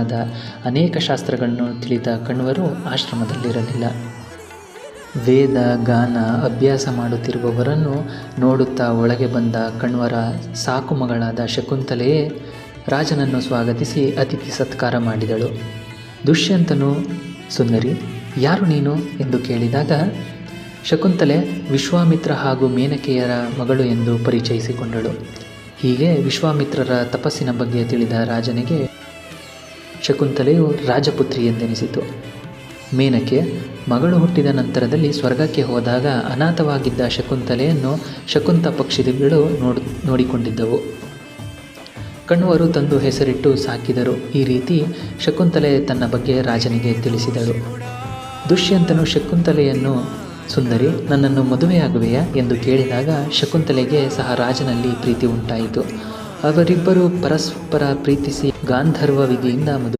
ಆದ ಅನೇಕ ಶಾಸ್ತ್ರಗಳನ್ನು ತಿಳಿದ ಕಣ್ವರು ಆಶ್ರಮದಲ್ಲಿರಲಿಲ್ಲ. ವೇದ, ಗಾನ, ಅಭ್ಯಾಸ ಮಾಡುತ್ತಿರುವವರನ್ನು ನೋಡುತ್ತಾ ಒಳಗೆ ಬಂದ ಕಣ್ವರ ಸಾಕು ಮಗಳಾದ ಶಕುಂತಲೆಯೇ ರಾಜನನ್ನು ಸ್ವಾಗತಿಸಿ ಅತಿಥಿ ಸತ್ಕಾರ ಮಾಡಿದಳು. ದುಷ್ಯಂತನು, ಸುಂದರಿ, ಯಾರು ನೀನು? ಎಂದು ಕೇಳಿದಾಗ, ಶಕುಂತಲೆ ವಿಶ್ವಾಮಿತ್ರ ಹಾಗೂ ಮೇನಕೆಯರ ಮಗಳು ಎಂದು ಪರಿಚಯಿಸಿಕೊಂಡಳು. ಹೀಗೆ ವಿಶ್ವಾಮಿತ್ರರ ತಪಸ್ಸಿನ ಬಗ್ಗೆ ತಿಳಿದ ರಾಜನಿಗೆ ಶಕುಂತಲೆಯು ರಾಜಪುತ್ರಿ ಎಂದೆನಿಸಿತು. ಮೇನಕೆ ಮಗಳು ಹುಟ್ಟಿದ ನಂತರದಲ್ಲಿ ಸ್ವರ್ಗಕ್ಕೆ ಹೋದಾಗ ಅನಾಥವಾಗಿದ್ದ ಶಕುಂತಲೆಯನ್ನು ಶಕುಂತ ಪಕ್ಷಿಗಳು ನೋಡ್, ನೋಡಿಕೊಂಡಿದ್ದವು. ಕಣ್ವರು ತಂದು ಹೆಸರಿಟ್ಟು ಸಾಕಿದರು. ಈ ರೀತಿ ಶಕುಂತಲೆ ತನ್ನ ಬಗ್ಗೆ ರಾಜನಿಗೆ ತಿಳಿಸಿದಳು. ದುಷ್ಯಂತನು ಶಕುಂತಲೆಯನ್ನು, ಸುಂದರಿ, ನನ್ನನ್ನು ಮದುವೆಯಾಗುವೆಯಾ? ಎಂದು ಕೇಳಿದಾಗ ಶಕುಂತಲೆಗೆ ಸಹ ರಾಜನಲ್ಲಿ ಪ್ರೀತಿ ಉಂಟಾಯಿತು. ಅವರಿಬ್ಬರು ಪರಸ್ಪರ ಪ್ರೀತಿಸಿ ಗಾಂಧರ್ವ ವಿಧಿಯಿಂದ ಮದುವೆ